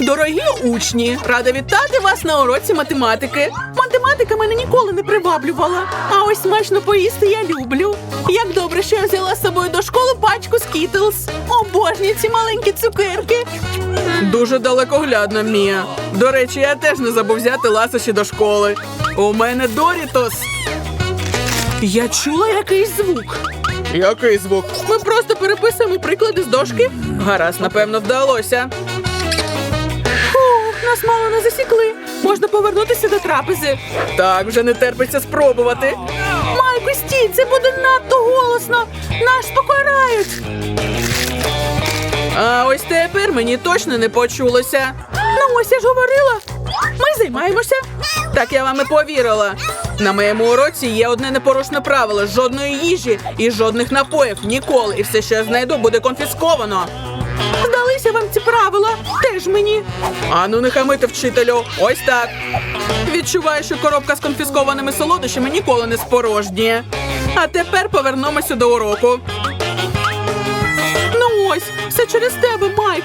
Дорогі учні, рада вітати вас на уроці математики. Математика мене ніколи не приваблювала. А ось смачно поїсти я люблю. Як добре, що я взяла з собою до школи пачку Skittles. Обожнюю ці маленькі цукерки. Дуже далекоглядно, Мія. До речі, я теж не забув взяти ласощі до школи. У мене Дорітос. Я чула якийсь звук. Який звук? Ми просто переписуємо приклади з дошки. Гаразд, напевно, вдалося. Нас мало не засікли. Можна повернутися до трапези. Так, вже не терпиться спробувати. Майку, стій, це буде надто голосно. Нас покарають. А ось тепер мені точно не почулося. Ну, ось я ж говорила. Ми займаємося. Так я вам і повірила. На моєму уроці є одне непорушне правило: жодної їжі і жодних напоїв ніколи. І все, що я знайду, буде конфісковано. Здалися вам ці правила? Теж мені. Ану, не хамити вчителю. Ось так. Відчуваю, що коробка з конфіскованими солодощами ніколи не спорожніє. А тепер повернемося до уроку. Ну ось, все через тебе, Майк.